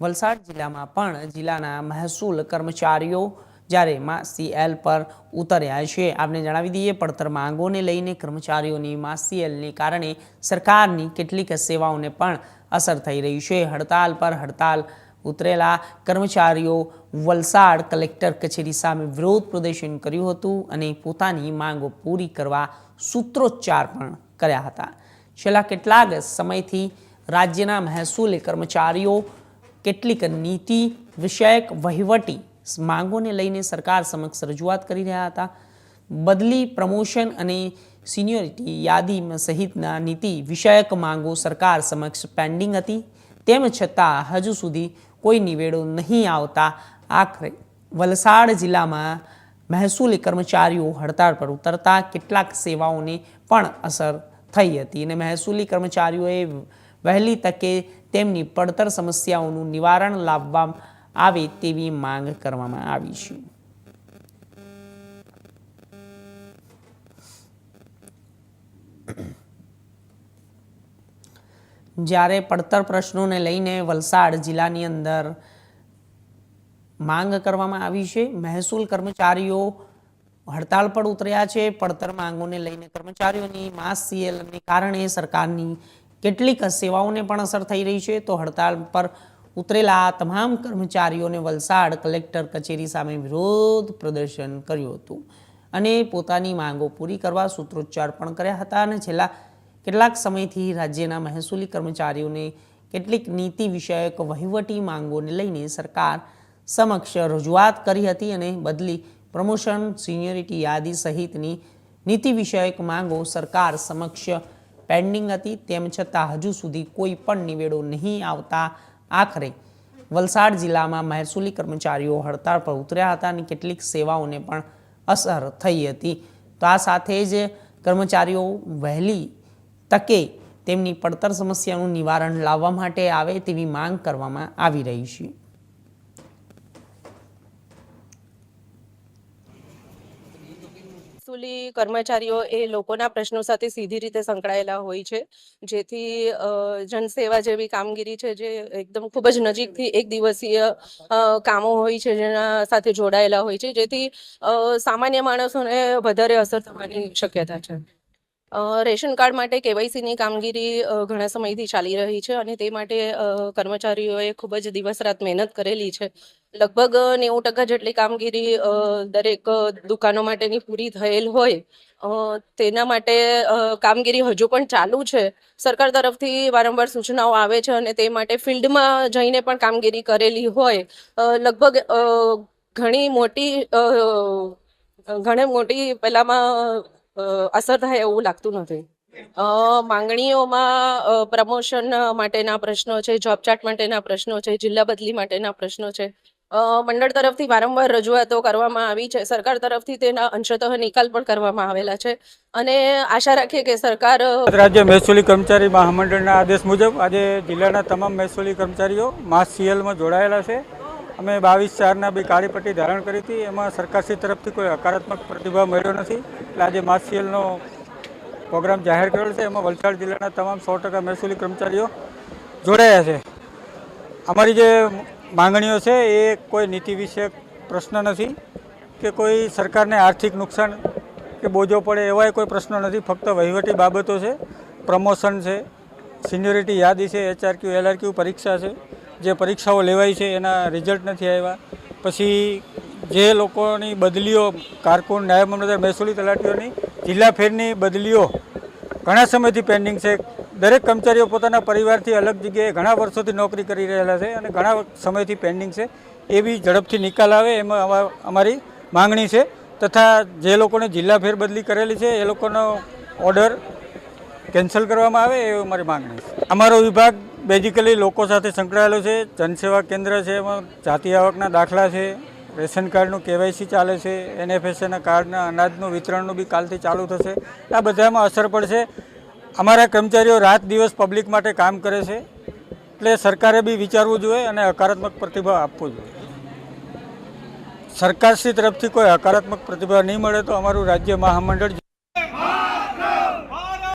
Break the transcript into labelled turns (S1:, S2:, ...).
S1: વલસાડ જિલ્લામાં પણ જિલ્લાના મહેસૂલ કર્મચારીઓ જ્યારે માસી એલ પર ઉતર્યા છે. આપને જણાવી દઈએ પડતર માંગોને લઈને કર્મચારીઓની માસી એલને કારણે સરકારની કેટલીક સેવાઓને પણ અસર થઈ રહી છે. હડતાલ પર હડતાલ ઉતરેલા કર્મચારીઓ વલસાડ કલેક્ટર કચેરી સામે વિરોધ પ્રદર્શન કર્યું હતું અને પોતાની માંગો પૂરી કરવા સૂત્રોચ્ચાર પણ કર્યા હતા. છેલ્લા કેટલાક સમયથી રાજ્યના મહેસૂલ કર્મચારીઓ કેટલીક નીતિ વિષયક વહીવટી માંગોને લઈને સરકાર સમક્ષ રજૂઆત કરી રહ્યા હતા. બદલી, પ્રમોશન અને સિનિયોરિટી યાદી સહિતના નીતિ વિષયક માંગો સરકાર સમક્ષ પેન્ડિંગ હતી. તેમ છતાં હજુ સુધી કોઈ નિવેડો નહીં આવતા. આખરે વલસાડ જિલ્લામાં મહેસૂલી કર્મચારીઓ હડતાળ પર ઉતરતા. કેટલાક સેવાઓને પણ અસર થઈ હતી અને મહેસૂલી કર્મચારીઓએ વહેલી તકે તેમની પડતર સમસ્યાઓનું નિવારણ લાવવા આવે તેવી માંગ કરવામાં આવી છે. જ્યારે પડતર પ્રશ્નોને લઈને વલસાડ જિલ્લાની અંદર માંગ કરવામાં આવી છે, મહેસૂલ કર્મચારીઓ હડતાળ પર ઉતર્યા છે. પડતર માંગોને લઈને કર્મચારીઓની માસ સીએલને કારણે સરકારની કેટલીક સેવાઓને પણ અસર થઈ રહી છે. તો હડતાળ પર ઉતરેલા તમામ કર્મચારીઓને વલસાડ કલેક્ટર કચેરી સામે વિરોધ પ્રદર્શન કર્યું હતું અને પોતાની માંગો પૂરી કરવા સૂત્રોચ્ચાર પણ કર્યા હતા અને છેલ્લા કેટલાક સમયથી રાજ્યના મહેસૂલી કર્મચારીઓને કેટલીક નીતિ વિષયક વહીવટી માંગોને લઈને સરકાર સમક્ષ રજૂઆત કરી હતી અને બદલી પ્રમોશન, સિનિયોરિટી યાદી સહિતની નીતિ વિષયક માંગો સરકાર સમક્ષ પેન્ડિંગ હતી, તેમ છતાં હજુ સુધી કોઈ પણ નિવેડો નહીં આવતા આખરે. વલસાડ જિલ્લામાં મહેસૂલી કર્મચારીઓ હડતાળ પર ઉતર્યા હતા અને કેટલીક સેવાઓને પણ અસર થઈ હતી. તો આ સાથે જ કર્મચારીઓ વહેલી તકે તેમની પડતર સમસ્યાનું નિવારણ લાવવા માટે આવે તેવી માંગ કરવામાં આવી રહી છે.
S2: મહેસૂલી કર્મચારીઓ એ લોકોના પ્રશ્નો સાથે સીધી રીતે સંકળાયેલા હોય છે. જેથી જનસેવા જેવી કામગીરી છે જે એકદમ ખૂબ જ નજીકથી એક દિવસીય કામો હોય છે જેના સાથે જોડાયેલા હોય છે. જેથી સામાન્ય માણસોને વધારે અસર થવાની શક્યતા છે. રેશન કાર્ડ માટે કેવાયસીની કામગીરી ઘણા સમયથી ચાલી રહી છે અને તે માટે કર્મચારીઓએ ખૂબ જ દિવસ રાત મહેનત કરેલી છે. લગભગ નેવું ટકા જેટલી કામગીરી દરેક દુકાનો માટેની પૂરી થયેલ હોય. તેના માટે કામગીરી હજુ પણ ચાલુ છે. સરકાર તરફથી વારંવાર સૂચનાઓ આવે છે અને તે માટે ફિલ્ડમાં જઈને પણ કામગીરી કરેલી હોય. લગભગ ઘણી મોટી ઘણે મોટી પહેલામાં અસર થાય એવું લાગતું નથી. માંગણીઓમાં પ્રમોશન માટેના પ્રશ્નો છે, જોબ ચાર્ટ માટેના પ્રશ્નો છે, જિલ્લા બદલી માટેના પ્રશ્નો છે. મંડળ તરફથી વારંવાર રજૂઆતો કરવામાં આવી છે. સરકાર તરફથી તેના અંશતઃ નિકાલ પણ કરવામાં આવેલા છે. અને આશા રાખીએ કે સરકાર
S3: રાજ્ય મહેસૂલી કર્મચારી મહામંડળના આદેશ મુજબ આજે જિલ્લાના તમામ મહેસૂલી કર્મચારીઓ માસ સીએલમાં જોડાયેલા છે. અમે બાવીસ ચારના બી કાળી ધારણ કરી હતી. એમાં સરકારશ્રી તરફથી કોઈ હકારાત્મક પ્રતિભાવ મળ્યો નથી. એટલે આજે માસ સીએલનો પ્રોગ્રામ જાહેર કરેલો છે. એમાં વલસાડ જિલ્લાના તમામ સો ટકા મહેસૂલી કર્મચારીઓ જોડાયા છે. અમારી જે માંગણીઓ છે એ કોઈ નીતિ વિષયક પ્રશ્ન નથી કે કોઈ સરકારને આર્થિક નુકસાન કે બોજો પડે એવાય કોઈ પ્રશ્ન નથી. ફક્ત વહીવટી બાબતો છે, પ્રમોશન છે, સિનિયોરિટી યાદી છે, એચઆરક્યુ, એલઆરક્યુ પરીક્ષા છે. જે પરીક્ષાઓ લેવાઈ છે એના રિઝલ્ટ નથી આવ્યા. પછી જે લોકોની બદલીઓ કારકુન નાયબ મામલતદાર મહેસૂલી તલાટીઓની જિલ્લા ફેરની બદલીઓ ઘણા સમયથી પેન્ડિંગ છે. દરેક કર્મચારીઓ પોતાના પરિવારથી અલગ જગ્યાએ ઘણા વર્ષોથી નોકરી કરી રહેલા છે અને ઘણા સમયથી પેન્ડિંગ છે. એવી ઝડપથી નિકાલ આવે એમાં અમા- અમારી માંગણી છે. તથા જે લોકોને જિલ્લા ફેરબદલી કરેલી છે, એ લોકોનો ઓર્ડર કેન્સલ કરવામાં આવે એ અમારી માંગણી છે. અમારો વિભાગ બેઝિકલી લોકો સાથે સંકળાયેલો છે, જનસેવા કેન્દ્ર છે, એમાં જાતિ આવકના દાખલા છે, રેશન કાર્ડનું કેવાયસી ચાલે છે એનએફએસએના કાર્ડના અનાજનું વિતરણનું બી કાલથી ચાલુ થશે. આ બધામાં અસર પડશે. અમારા કર્મચારીઓ રાત દિવસ પબ્લિક માટે કામ કરે છે. એટલે સરકારે બી વિચારવું જોઈએ અને હકારાત્મક પ્રતિભાવ આપવો જોઈએ. સરકારશ્રી તરફથી કોઈ હકારાત્મક પ્રતિભાવ નહીં મળે તો અમારું રાજ્ય મહામંડળ